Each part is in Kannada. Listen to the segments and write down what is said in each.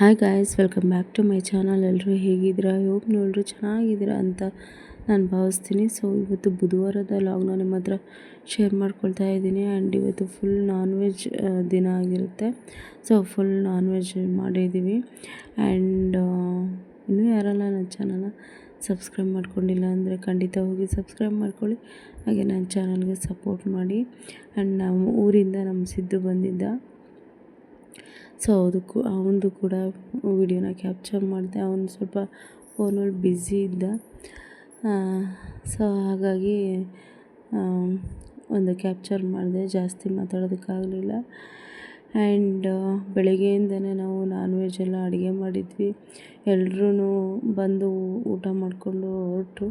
Hi guys welcome back to my channel ಎಲ್ಲರೂ ಹೇಗಿದ್ದೀರಾ? ಹೋಪ್ ನೋಡ್ರು ಚೆನ್ನಾಗಿದ್ದೀರಾ ಅಂತ ನಾನು ಭಾವಿಸ್ತೀನಿ. ಸೊ ಇವತ್ತು ಬುಧವಾರದ ಲಾಗ್ನ ನಿಮ್ಮ ಹತ್ರ ಶೇರ್ ಮಾಡ್ಕೊಳ್ತಾ ಇದ್ದೀನಿ. ಆ್ಯಂಡ್ ಇವತ್ತು ಫುಲ್ ನಾನ್ ವೆಜ್ ದಿನ ಆಗಿರುತ್ತೆ. ಸೊ ಫುಲ್ ನಾನ್ ವೆಜ್ ಮಾಡಿದ್ದೀವಿ ಆ್ಯಂಡ್ ಇನ್ನೂ ಯಾರಲ್ಲ ನನ್ನ ಚಾನಲ್ನ ಸಬ್ಸ್ಕ್ರೈಬ್ ಮಾಡ್ಕೊಂಡಿಲ್ಲ ಅಂದರೆ ಖಂಡಿತ ಹೋಗಿ ಸಬ್ಸ್ಕ್ರೈಬ್ ಮಾಡ್ಕೊಳ್ಳಿ. ಹಾಗೆ ನನ್ನ ಚಾನಲ್ಗೆ ಸಪೋರ್ಟ್ ಮಾಡಿ. ಆ್ಯಂಡ್ ನಮ್ಮ ಊರಿಂದ ನಮ್ಮ ಸಿದ್ದು ಬಂದಿದ್ದ. ಸೊ ಅದಕ್ಕೂ ಅವನದು ಕೂಡ ವಿಡಿಯೋನ ಕ್ಯಾಪ್ಚರ್ ಮಾಡಿದೆ. ಅವನು ಸ್ವಲ್ಪ ಫೋನಲ್ಲಿ ಬ್ಯುಸಿ ಇದ್ದ. ಸೊ ಹಾಗಾಗಿ ಒಂದು ಕ್ಯಾಪ್ಚರ್ ಮಾಡಿದೆ. ಜಾಸ್ತಿ ಮಾತಾಡೋದಕ್ಕಾಗಲಿಲ್ಲ. ಆ್ಯಂಡ್, ಬೆಳಗ್ಗೆಯಿಂದನೇ ನಾವು ನಾನ್ ವೆಜ್ ಎಲ್ಲ ಅಡುಗೆ ಮಾಡಿದ್ವಿ. ಎಲ್ಲರೂ ಬಂದು ಊಟ ಮಾಡಿಕೊಂಡು ಹೊರಟು.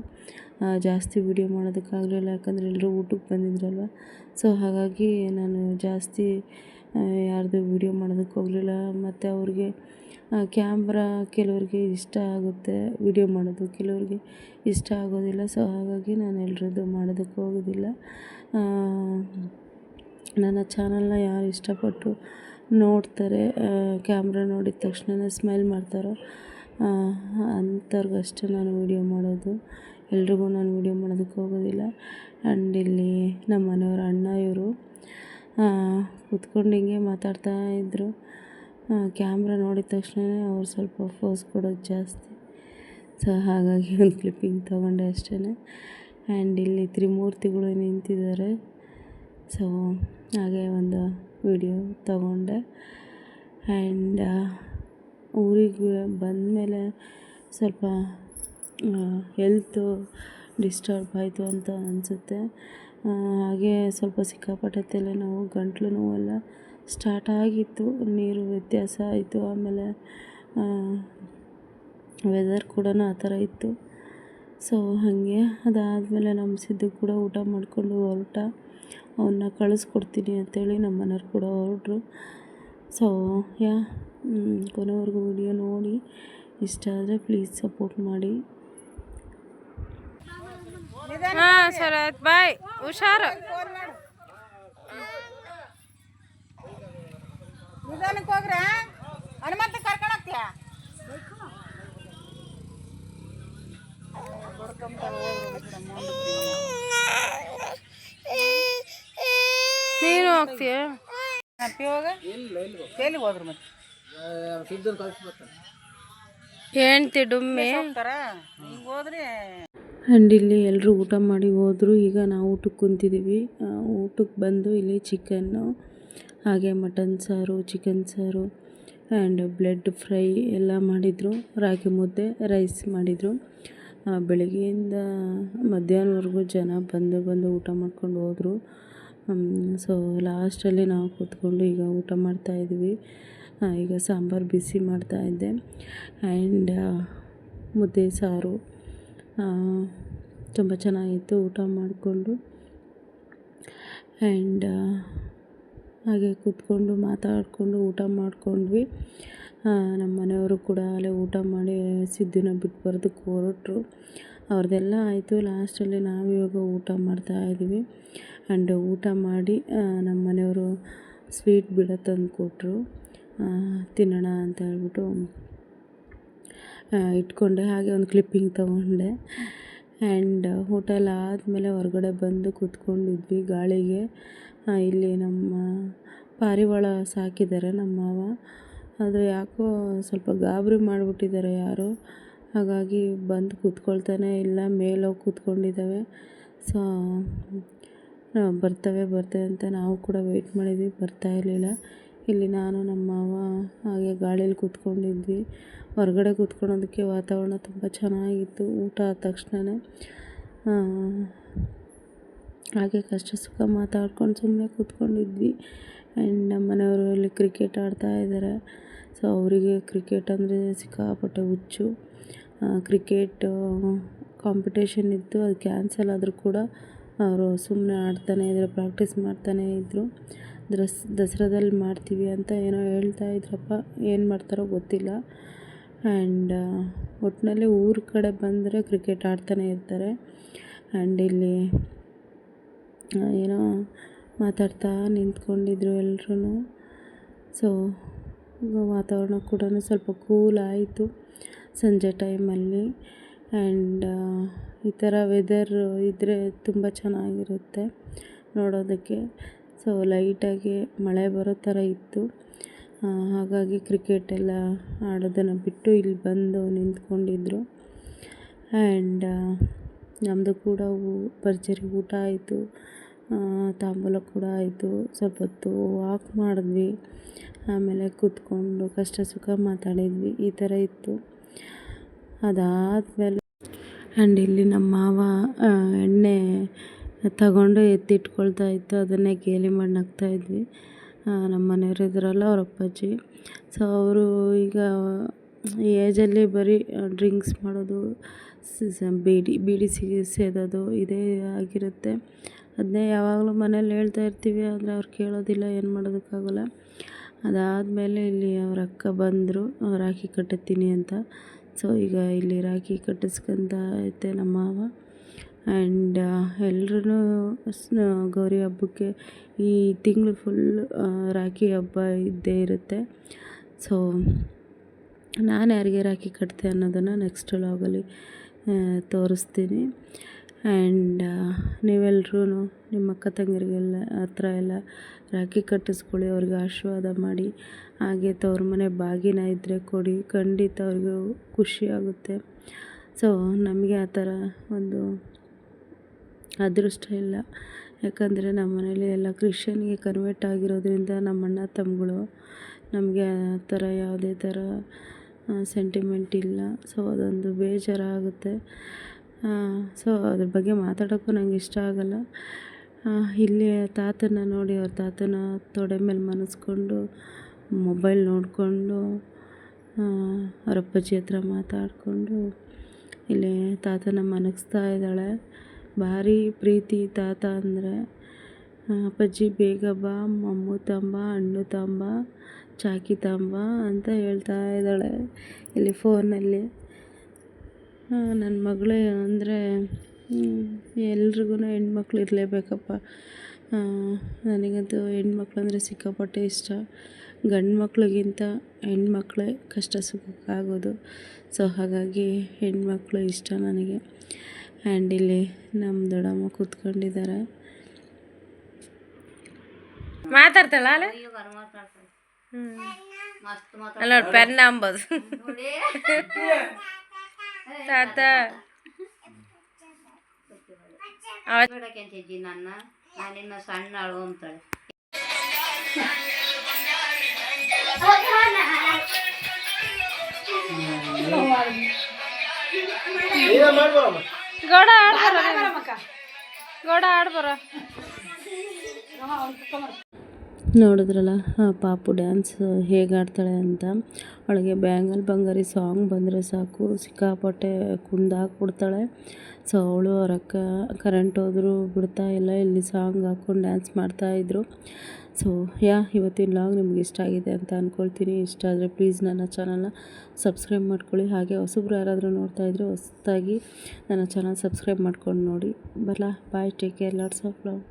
ಜಾಸ್ತಿ ವಿಡಿಯೋ ಮಾಡೋದಕ್ಕಾಗಲಿಲ್ಲ. ಯಾಕಂದರೆ ಎಲ್ಲರೂ ಊಟಕ್ಕೆ ಬಂದಿದ್ರಲ್ವ. ಸೊ ಹಾಗಾಗಿ ನಾನು ಜಾಸ್ತಿ ಯಾರ್ದು ವೀಡಿಯೋ ಮಾಡೋದಕ್ಕೆ ಹೋಗಲಿಲ್ಲ. ಮತ್ತು ಅವ್ರಿಗೆ ಕ್ಯಾಮ್ರಾ ಕೆಲವ್ರಿಗೆ ಇಷ್ಟ ಆಗುತ್ತೆ ವೀಡಿಯೋ ಮಾಡೋದು. ಕೆಲವ್ರಿಗೆ ಇಷ್ಟ ಆಗೋದಿಲ್ಲ. ಸೊ, ಹಾಗಾಗಿ ನಾನು ಎಲ್ರದ್ದು ಮಾಡೋದಕ್ಕೆ ಹೋಗೋದಿಲ್ಲ. ನನ್ನ ಚಾನಲ್ನ ಯಾರು ಇಷ್ಟಪಟ್ಟು ನೋಡ್ತಾರೆ ಕ್ಯಾಮ್ರಾ ನೋಡಿದ ತಕ್ಷಣ ಸ್ಮೈಲ್ ಮಾಡ್ತಾರೋ ಅಂಥವ್ರಿಗಷ್ಟೇ ನಾನು ವೀಡಿಯೋ ಮಾಡೋದು. ಎಲ್ರಿಗೂ ನಾನು ವೀಡಿಯೋ ಮಾಡೋದಕ್ಕೆ ಹೋಗೋದಿಲ್ಲ. ಆ್ಯಂಡ್ ಇಲ್ಲಿ ನಮ್ಮ ಮನೆಯವ್ರ ಅಣ್ಣ ಇವರು ಕೂತ್ಕೊಂಡು ಹಿಂಗೆ ಮಾತಾಡ್ತಾ ಇದ್ದರು ಕ್ಯಾಮ್ರಾ ನೋಡಿದ ತಕ್ಷಣ ಅವ್ರು ಸ್ವಲ್ಪ ಫೋಸ್ ಕೊಡೋದು ಜಾಸ್ತಿ. ಸೊ ಹಾಗಾಗಿ ಒಂದು ಕ್ಲಿಪ್ಪಿಂಗ್ ತೊಗೊಂಡೆ ಅಷ್ಟೇ ಆ್ಯಂಡ್ ಇಲ್ಲಿ ತ್ರಿಮೂರ್ತಿಗಳು ನಿಂತಿದ್ದಾರೆ. ಸೊ ಹಾಗೆ ಒಂದು ವಿಡಿಯೋ ತಗೊಂಡೆ. ಆ್ಯಂಡ್ ಊರಿಗೆ ಬಂದಮೇಲೆ ಸ್ವಲ್ಪ ಹೆಲ್ತು ಡಿಸ್ಟರ್ಬ್ ಆಯಿತು ಅಂತ ಅನಿಸುತ್ತೆ. ಹಾಗೆ ಸ್ವಲ್ಪ ಸಿಕ್ಕಾಪಟ್ಟೆ ತಲೆನೋವು ಗಂಟಲು ನೋವೆಲ್ಲ ಸ್ಟಾರ್ಟ್ ಆಗಿತ್ತು. ನೀರು ವ್ಯತ್ಯಾಸ ಆಯಿತು. ಆಮೇಲೆ ವೆದರ್ ಕೂಡ ಆ ಥರ ಇತ್ತು. ಸೊ ಹಾಗೆ ಅದಾದಮೇಲೆ ನಮ್ಮ ಸಿದ್ದು ಕೂಡ ಊಟ ಮಾಡಿಕೊಂಡು ಹೊರಟ. ಅವನ್ನ ಕಳಿಸ್ಕೊಡ್ತೀನಿ ಅಂತೇಳಿ ನಮ್ಮ ಮನೆಯವ್ರು ಕೂಡ ಹೊರಟ್ರು. ಸೊ ಯಾ ಕೊನೆವರೆಗೂ ವಿಡಿಯೋ ನೋಡಿ. ಇಷ್ಟ ಆದರೆ ಪ್ಲೀಸ್ ಸಪೋರ್ಟ್ ಮಾಡಿ. ಹಾಂ ಸರ್ ಆಯ್ತು. ಬಾಯ್. ಹುಷಾರು. ನಿಧಾನಕ್ಕೆ ಹೋಗ್ರ ಹನುಮಂತ ಕರ್ಕೊಂಡೋಗ್ತೀಯ ನೀನು ಹೋಗ್ತೀಯ? ಹೋದ್ರು ಮತ್ತೆ? ಡುಮ್ಮಿ. ಹೋಗ್ತಾರ? ಹಿಂಗೆ ಹೋದ್ರೆ ಆ್ಯಂಡ್ ಇಲ್ಲಿ ಎಲ್ಲರೂ ಊಟ ಮಾಡಿ ಹೋದರು. ಈಗ ನಾವು ಊಟಕ್ಕೆ ಕುಂತಿದ್ದೀವಿ ಊಟಕ್ಕೆ ಬಂದು ಇಲ್ಲಿ ಚಿಕನ್ನು, ಹಾಗೆ ಮಟನ್ ಸಾರು, ಚಿಕನ್ ಸಾರು ಆ್ಯಂಡ್ ಬ್ಲೆಡ್ ಫ್ರೈ ಎಲ್ಲ ಮಾಡಿದರು. ರಾಗಿ ಮುದ್ದೆ ರೈಸ್ ಮಾಡಿದರು. ಬೆಳಗ್ಗೆಯಿಂದ ಮಧ್ಯಾಹ್ನವರೆಗೂ ಜನ ಬಂದು ಬಂದು ಊಟ ಮಾಡ್ಕೊಂಡು ಹೋದರು. ಸೊ ಲಾಸ್ಟಲ್ಲಿ ನಾವು ಕೂತ್ಕೊಂಡು ಈಗ ಊಟ ಮಾಡ್ತಾಯಿದ್ವಿ ಈಗ ಸಾಂಬಾರು ಬಿಸಿ ಮಾಡ್ತಾಯಿದ್ದೆ ಆ್ಯಂಡ್ ಮುದ್ದೆ, ಸಾರು. ತುಂಬ ಚೆನ್ನಾಗಿತ್ತು ಊಟ ಮಾಡಿಕೊಂಡು. ಆ್ಯಂಡ್ ಹಾಗೆ ಕೂತ್ಕೊಂಡು ಮಾತಾಡಿಕೊಂಡು ಊಟ ಮಾಡಿಕೊಂಡ್ವಿ. ನಮ್ಮ ಮನೆಯವರು ಕೂಡ ಅಲ್ಲೇ ಊಟ ಮಾಡಿ ಸಿದ್ದುನ ಬಿಟ್ಟು ಬರೋದಕ್ಕೆ ಹೊರಟ್ರು. ಅವ್ರದ್ದೆಲ್ಲ ಆಯಿತು. ಲಾಸ್ಟಲ್ಲಿ ನಾವು ಇವಾಗ ಊಟ ಮಾಡ್ತಾ ಇದ್ವಿ ಆ್ಯಂಡ್ ಊಟ ಮಾಡಿ ನಮ್ಮ ಮನೆಯವರು ಸ್ವೀಟ್ ಬಿಡ ತಂದು ಕೊಟ್ಟರು ತಿನ್ನೋಣ ಅಂತ ಹೇಳ್ಬಿಟ್ಟು ಇಟ್ಕೊಂಡೆ, ಹಾಗೆ ಒಂದು ಕ್ಲಿಪ್ಪಿಂಗ್ ತೊಗೊಂಡೆ. ಆ್ಯಂಡ್ ಹೋಟೆಲ್ ಆದಮೇಲೆ ಹೊರಗಡೆ ಬಂದು ಕೂತ್ಕೊಂಡಿದ್ವಿ. ಗಾಳಿಗೆ ಇಲ್ಲಿ ನಮ್ಮ ಪಾರಿವಾಳ ಸಾಕಿದ್ದಾರೆ ನಮ್ಮ ಮಾವ. ಅದು ಯಾಕೋ ಸ್ವಲ್ಪ ಗಾಬರಿ ಮಾಡಿಬಿಟ್ಟಿದ್ದಾರೆ ಯಾರೋ. ಹಾಗಾಗಿ ಬಂದು ಕೂತ್ಕೊಳ್ತಾನೆ ಇಲ್ಲ ಮೇಲೆ ಹೋಗಿ ಕೂತ್ಕೊಂಡಿದ್ದಾವೆ ಸೊ ಬರ್ತವೆ ಬರ್ತವೆ ಅಂತ ನಾವು ಕೂಡ ವೆಯ್ಟ್ ಮಾಡಿದ್ವಿ. ಬರ್ತಾ ಇರಲಿಲ್ಲ. ಇಲ್ಲಿ ನಾನು, ನಮ್ಮ ಮಾವ, ಹಾಗೆ ಗಾಳಿಯಲ್ಲಿ ಕೂತ್ಕೊಂಡಿದ್ವಿ. ಹೊರಗಡೆ ಕೂತ್ಕೊಳ್ಳೋದಕ್ಕೆ ವಾತಾವರಣ ತುಂಬ ಚೆನ್ನಾಗಿತ್ತು. ಊಟ ಆದ ತಕ್ಷಣವೇ ಹಾಗೆ ಕಷ್ಟ ಸುಖ ಮಾತಾಡ್ಕೊಂಡು ಸುಮ್ಮನೆ ಕೂತ್ಕೊಂಡಿದ್ವಿ. ಆ್ಯಂಡ್ ನಮ್ಮ ಮನೆಯವರು ಅಲ್ಲಿ ಕ್ರಿಕೆಟ್ ಆಡ್ತಾ ಇದ್ದಾರೆ. ಸೊ ಅವರಿಗೆ ಕ್ರಿಕೆಟ್ ಅಂದರೆ ಸಿಕ್ಕಾಪಟ್ಟೆ ಹುಚ್ಚು. ಕ್ರಿಕೆಟ್ ಕಾಂಪಿಟೇಷನ್ ಇತ್ತು. ಅದು ಕ್ಯಾನ್ಸಲ್ ಆದರೂ ಕೂಡ ಅವರು ಸುಮ್ಮನೆ ಆಡ್ತಾನೇ ಇದ್ದರು ಪ್ರಾಕ್ಟೀಸ್ ಮಾಡ್ತಾನೇ ಇದ್ದರು ದಸ್, ದಸರಾದಲ್ಲಿ ಮಾಡ್ತೀವಿ ಅಂತ ಏನೋ ಹೇಳ್ತಾ ಇದ್ರಪ್ಪ. ಏನು ಮಾಡ್ತಾರೋ ಗೊತ್ತಿಲ್ಲ. ಆ್ಯಂಡ್ ಒಟ್ಟಿನಲ್ಲಿ ಊರ ಕಡೆ ಬಂದರೆ ಕ್ರಿಕೆಟ್ ಆಡ್ತಾನೆ ಇರ್ತಾರೆ. ಆ್ಯಂಡ್ ಇಲ್ಲಿ ಏನೋ ಮಾತಾಡ್ತಾ ನಿಂತ್ಕೊಂಡಿದ್ರು ಎಲ್ರೂ ಸೊ ವಾತಾವರಣ ಕೂಡ ಸ್ವಲ್ಪ ಕೂಲ್ ಆಯಿತು ಸಂಜೆ ಟೈಮಲ್ಲಿ ಆ್ಯಂಡ್ ಈ ಥರ ವೆದರ್ ಇದ್ದರೆ ತುಂಬ ಚೆನ್ನಾಗಿರುತ್ತೆ ನೋಡೋದಕ್ಕೆ. ಸೊ ಲೈಟಾಗಿ ಮಳೆ ಬರೋ ಥರ ಇತ್ತು. ಹಾಗಾಗಿ ಕ್ರಿಕೆಟ್ ಎಲ್ಲ ಆಡೋದನ್ನು ಬಿಟ್ಟು ಇಲ್ಲಿ ಬಂದು ನಿಂತ್ಕೊಂಡಿದ್ರು. ಆ್ಯಂಡ್ ನಮ್ಮದು ಕೂಡ ಭರ್ಜರಿ ಊಟ ಆಯಿತು. ತಾಂಬೂಲ ಕೂಡ ಆಯಿತು. ಸ್ವಲ್ಪ ಹೊತ್ತು ವಾಕ್ ಮಾಡಿದ್ವಿ. ಆಮೇಲೆ ಕೂತ್ಕೊಂಡು ಕಷ್ಟ ಸುಖ ಮಾತಾಡಿದ್ವಿ. ಈ ಥರ ಇತ್ತು. ಅದಾದಮೇಲೆ ಆ್ಯಂಡ್ ಇಲ್ಲಿ ನಮ್ಮ ಮಾವ ಎಣ್ಣೆ ತಗೊಂಡು ಎತ್ತಿಟ್ಕೊಳ್ತಾ ಇತ್ತು. ಅದನ್ನೇ ಗೇಲಿ ಮಾಡಿ ನಗ್ತಾ ಇದ್ವಿ. ಆ, ನಮ್ಮ ಮನೆಯವ್ರು ಇದ್ರಲ್ಲ ಅವ್ರ ಅಪ್ಪಾಜಿ. ಸೊ ಅವರು ಈಗ ಈ ಏಜಲ್ಲಿ ಬರೀ ಡ್ರಿಂಕ್ಸ್ ಮಾಡೋದು ಬೀಡಿ ಬೀಡಿ ಸಿಗಿ, ಸೇದೋದು ಇದೇ ಆಗಿರುತ್ತೆ. ಅದನ್ನೇ ಯಾವಾಗಲೂ ಮನೇಲಿ ಹೇಳ್ತಾ ಇರ್ತೀವಿ, ಆದರೆ ಅವ್ರು ಕೇಳೋದಿಲ್ಲ, ಏನು ಮಾಡೋದಕ್ಕಾಗಲ್ಲ. ಅದಾದಮೇಲೆ ಇಲ್ಲಿ ಅವ್ರ ಅಕ್ಕ ಬಂದರು, ರಾಖಿ ಕಟ್ಟುತ್ತೀನಿ ಅಂತ. ಸೊ ಈಗ ಇಲ್ಲಿ ರಾಖಿ ಕಟ್ಟಿಸ್ಕೊಂತ ಐತೆ ನಮ್ಮ ಮಾವ. ಆ್ಯಂಡ್ ಎಲ್ರೂ ಗೌರಿ ಹಬ್ಬಕ್ಕೆ ಈ ತಿಂಗಳು ಫುಲ್ ರಾಖಿ ಹಬ್ಬ ಇದ್ದೇ ಇರುತ್ತೆ. ಸೊ ನಾನು ಯಾರಿಗೆ ರಾಖಿ ಕಟ್ತೆ ಅನ್ನೋದನ್ನು ನೆಕ್ಸ್ಟ್ ವ್ಲಾಗಲ್ಲಿ ತೋರಿಸ್ತೀನಿ. ಆ್ಯಂಡ್ ನೀವೆಲ್ಲರೂ ನಿಮ್ಮ ಅಕ್ಕ ತಂಗಿರಿಗೆಲ್ಲ ಹತ್ರ ಎಲ್ಲ ರಾಖಿ ಕಟ್ಟಿಸ್ಕೊಳ್ಳಿ, ಅವ್ರಿಗೆ ಆಶೀರ್ವಾದ ಮಾಡಿ. ಹಾಗೆ ತವ್ರ ಮನೆ ಬಾಗಿನ ಇದ್ದರೆ ಕೊಡಿ, ಖಂಡಿತ ಅವ್ರಿಗೂ ಖುಷಿಯಾಗುತ್ತೆ ಸೊ ನಮಗೆ ಆ ಥರ ಒಂದು ಅದೃಷ್ಟ ಇಲ್ಲ. ಯಾಕಂದರೆ ನಮ್ಮ ಮನೇಲಿ ಎಲ್ಲ ಕ್ರಿಶ್ಚಿಯನ್ಗೆ ಕನ್ವರ್ಟ್ ಆಗಿರೋದ್ರಿಂದ ನಮ್ಮ ಅಣ್ಣ ತಮ್ಮಗಳು ನಮಗೆ ಆ ಥರ ಯಾವುದೇ ಥರ ಸೆಂಟಿಮೆಂಟ್ ಇಲ್ಲ. ಸೊ ಅದೊಂದು ಬೇಜಾರಾಗುತ್ತೆ. ಸೊ ಅದ್ರ ಬಗ್ಗೆ ಮಾತಾಡೋಕ್ಕೂ ನಂಗೆ ಇಷ್ಟ ಆಗಲ್ಲ. ಇಲ್ಲಿ ತಾತನ ನೋಡಿ ಅವ್ರ ತಾತನ ತೊಡೆ ಮೇಲೆ ಮನಸ್ಕೊಂಡು ಮೊಬೈಲ್ ನೋಡಿಕೊಂಡು ಅವರಪ್ಪಾಜಿ ಹತ್ರ ಮಾತಾಡಿಕೊಂಡು, ಇಲ್ಲಿ ತಾತನ ಮನಗಿಸ್ತಾ ಇದ್ದಾಳೆ. ಭಾರಿ ಪ್ರೀತಿ ತಾತ ಅಂದರೆ ಅಪ್ಪಾಜಿ ಬೇಗ ಬಾ, ಮಮ್ಮು ತಂಬ ಹಣ್ಣು ತಂಬ, ಚಾಕಿ ತಂಬ ಅಂತ ಹೇಳ್ತಾ ಇದ್ದಾಳೆ ಇಲ್ಲಿ ಫೋನಲ್ಲಿ. ನನ್ನ ಮಗಳೇ ಅಂದರೆ ಎಲ್ರಿಗೂ ಹೆಣ್ಮಕ್ಳು ಇರಲೇಬೇಕಪ್ಪ. ನನಗಂತೂ ಹೆಣ್ಮಕ್ಳು ಅಂದರೆ ಸಿಕ್ಕಾಪಟ್ಟೆ ಇಷ್ಟ. ಗಂಡು ಮಕ್ಳಿಗಿಂತ ಹೆಣ್ಮಕ್ಳೇ ಕಷ್ಟ ಸುಖಕ್ಕಾಗೋದು. ಸೊ, ಹಾಗಾಗಿ ಹೆಣ್ಮಕ್ಳು ಇಷ್ಟ ನನಗೆ. ಆ್ಯಂಡ್ ಇಲ್ಲಿ ನಮ್ಮ ದೊಡ್ಡಮ್ಮ ಕೂತ್ಕೊಂಡಿದ್ದಾರೆ ಮಾತಾಡ್ತಾಳ ಅಲ್ಲ ಪೆನ್ ಅಂಬೋದು. ತಾತ. ನನ್ನ ನಾನಿನ್ನ ಸಣ್ಣ ಅಳು ಅಂತಾಳೆ ಗೌಡ ಆಡ್ಬಾರ ಗೋಡ ಆಡ್ಬಾರ ನೋಡಿದ್ರಲ್ಲ ಪಾಪು ಡ್ಯಾನ್ಸ್ ಹೇಗೆ ಆಡ್ತಾಳೆ ಅಂತ. ಅವಳಿಗೆ ಬ್ಯಾಂಗಲ್ ಬಂಗಾರಿ ಸಾಂಗ್ ಬಂದರೆ ಸಾಕು, ಸಿಕ್ಕಾಪಟ್ಟೆ ಕುಂದಾಕ್ಬಿಡ್ತಾಳೆ ಸೊ ಅವಳು ಅವ್ರ ಕರೆಂಟ್ ಹೋದರೂ, ಬಿಡ್ತಾ ಇಲ್ಲ, ಇಲ್ಲಿ ಸಾಂಗ್ ಹಾಕ್ಕೊಂಡು ಡ್ಯಾನ್ಸ್ ಮಾಡ್ತಾಯಿದ್ರು ಸೊ ಯಾ, ಇವತ್ತಿನ ಲಾಗ್ ನಿಮ್ಗೆ ಇಷ್ಟ ಆಗಿದೆ ಅಂತ ಅಂದ್ಕೊಳ್ತೀನಿ ಇಷ್ಟ ಆದರೆ ಪ್ಲೀಸ್ ನನ್ನ ಚಾನಲ್ನ ಸಬ್ಸ್ಕ್ರೈಬ್ ಮಾಡ್ಕೊಳ್ಳಿ. ಹಾಗೆ ಹೊಸಬ್ರು ಯಾರಾದರೂ ನೋಡ್ತಾ ಇದ್ದರೆ ಹೊಸದಾಗಿ ನನ್ನ ಚಾನಲ್ ಸಬ್ಸ್ಕ್ರೈಬ್ ಮಾಡ್ಕೊಂಡು ನೋಡಿ. ಬರಲಾ bye take care lots of love